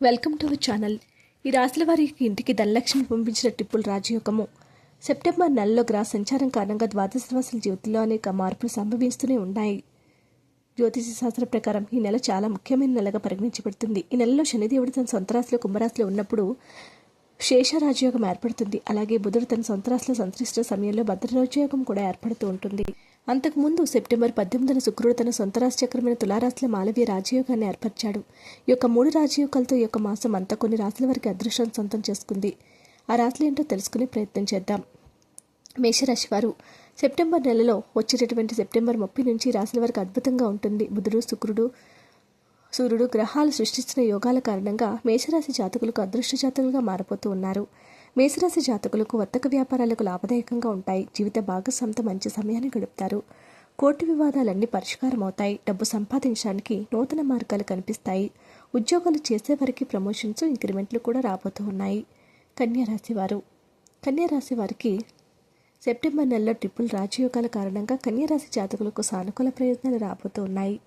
Welcome to our channel. ఈ రాశుల వారికి ఇంటికి ధనలక్ష్మి పంపించిన టిప్పుల రాజయోగము. సెప్టెంబర్ నెలలో గ్రహ సంచారం కారణంగా ద్వాదశ రాశుల జీవితంలో అనేక మార్పులు సంభవిస్తూనే ఉన్నాయి. జ్యోతిష శాస్త్ర ప్రకారం ఈ నెల చాలా ముఖ్యమైన నెలగా పరిగణించబడుతుంది. ఈ నెలలో శనిదేవుడు తన సొంత రాశిలో కుంభరాశిలో ఉన్నప్పుడు శేష రాజయోగం ఏర్పడుతుంది. అలాగే బుధుడు తన సొంత రాశిలో సంతరిస్తున్న సమయంలో భద్ర రాజయోగం కూడా ఏర్పడుతూ ఉంటుంది. అంతకుముందు సెప్టెంబర్ పద్దెనిమిదిన శుక్రుడు తన సొంత రాశిచక్రమైన తులారాశిలో మాలవ్య రాజయోగాన్ని ఏర్పరిచాడు. ఈ యొక్క మూడు రాజయోగాలతో ఈ యొక్క మాసం అంతా కొన్ని రాశుల వారికి అదృష్టం సొంతం చేసుకుంది. ఆ రాశులు ఏంటో తెలుసుకునే ప్రయత్నం చేద్దాం. మేషరాశి వారు సెప్టెంబర్ నెలలో వచ్చేటటువంటి సెప్టెంబర్ ముప్పై నుంచి రాశుల వారికి అద్భుతంగా ఉంటుంది. బుధుడు శుక్రుడు సూర్యుడు గ్రహాలు సృష్టించిన యోగాల కారణంగా మేషరాశి జాతకులకు అదృష్ట జాతకులుగా మారిపోతూ ఉన్నారు. మేషరాశి జాతకులకు వర్తక వ్యాపారాలకు లాభదాయకంగా ఉంటాయి. జీవిత భాగస్వామితో మంచి సమయాన్ని గడుపుతారు. కోర్టు వివాదాలన్నీ పరిష్కారం అవుతాయి డబ్బు సంపాదించడానికి నూతన మార్గాలు కనిపిస్తాయి. ఉద్యోగాలు చేసేవారికి ప్రమోషన్స్ ఇంక్రిమెంట్లు కూడా రాబోతూ ఉన్నాయి. కన్యారాశి వారు. కన్యారాశి వారికి సెప్టెంబర్ నెలలో ట్రిపుల్ రాజయోగాల కారణంగా కన్యారాశి జాతకులకు సానుకూల ప్రయోజనాలు రాబోతూ ఉన్నాయి.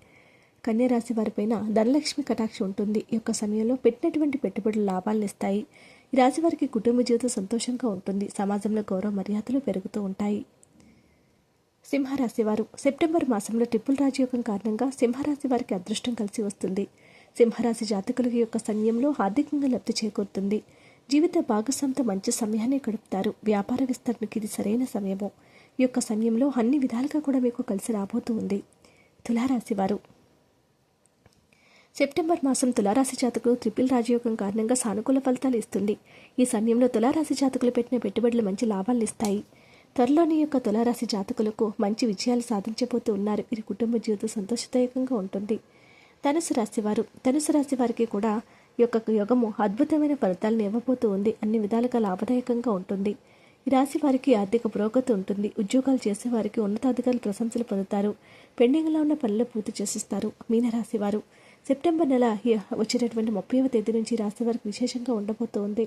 కన్యారాశి వారిపైన ధనలక్ష్మి కటాక్షి ఉంటుంది. ఈ యొక్క సమయంలో పెట్టినటువంటి పెట్టుబడులు లాభాలను ఇస్తాయి. ఈ రాశి వారికి కుటుంబ జీవితం సంతోషంగా ఉంటుంది. సమాజంలో గౌరవ మర్యాదలు పెరుగుతూ ఉంటాయి. సింహరాశి వారు సెప్టెంబర్ మాసంలో ట్రిపుల్ రాజయోగం కారణంగా సింహరాశి వారికి అదృష్టం కలిసి వస్తుంది. సింహరాశి జాతకుల యొక్క సమయంలో ఆర్థికంగా లబ్ధి చేకూరుతుంది. జీవిత భాగస్వామితో మంచి సమయాన్ని గడుపుతారు. వ్యాపార విస్తరణకి ఇది సరైన సమయము. ఈ యొక్క సమయంలో అన్ని విధాలుగా కూడా మీకు కలిసి రాబోతూ ఉంది. తులారాశి వారు సెప్టెంబర్ మాసం తులారాశి జాతకులు త్రిపుల్ రాజయోగం కారణంగా సానుకూల ఫలితాలు ఇస్తుంది. ఈ సమయంలో తులారాశి జాతకులు పెట్టిన పెట్టుబడులు మంచి లాభాలు ఇస్తాయి. త్వరలోని యొక్క తులారాశి జాతకులకు మంచి విజయాలు సాధించబోతూ ఉన్నారు. వీరి కుటుంబ జీవితం సంతోషదాయకంగా ఉంటుంది. ధనుసు రాశి వారు ధనుసు రాశి వారికి కూడా ఈ యొక్క యోగము అద్భుతమైన ఫలితాలను ఇవ్వబోతూ ఉంది. అన్ని విధాలుగా లాభదాయకంగా ఉంటుంది. ఈ రాశి వారికి ఆర్థిక పురోగతి ఉంటుంది. ఉద్యోగాలు చేసే వారికి ఉన్నతాధికారులు ప్రశంసలు పొందుతారు. పెండింగ్లో ఉన్న పనులు పూర్తి చేసిస్తారు. మీనరాశి వారు సెప్టెంబర్ నెల వచ్చేటటువంటి ముప్పైవ తేదీ నుంచి రాశి వారికి విశేషంగా ఉండబోతోంది.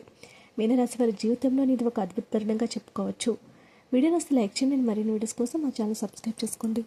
మీనరాశి వారి జీవితంలో ఇది ఒక అద్భుత తరుణంగా చెప్పుకోవచ్చు. వీడియోని అసలు లైక్ చేయండి. మరిన్ని వీడియోస్ కోసం మా ఛానల్ సబ్స్క్రైబ్ చేసుకోండి.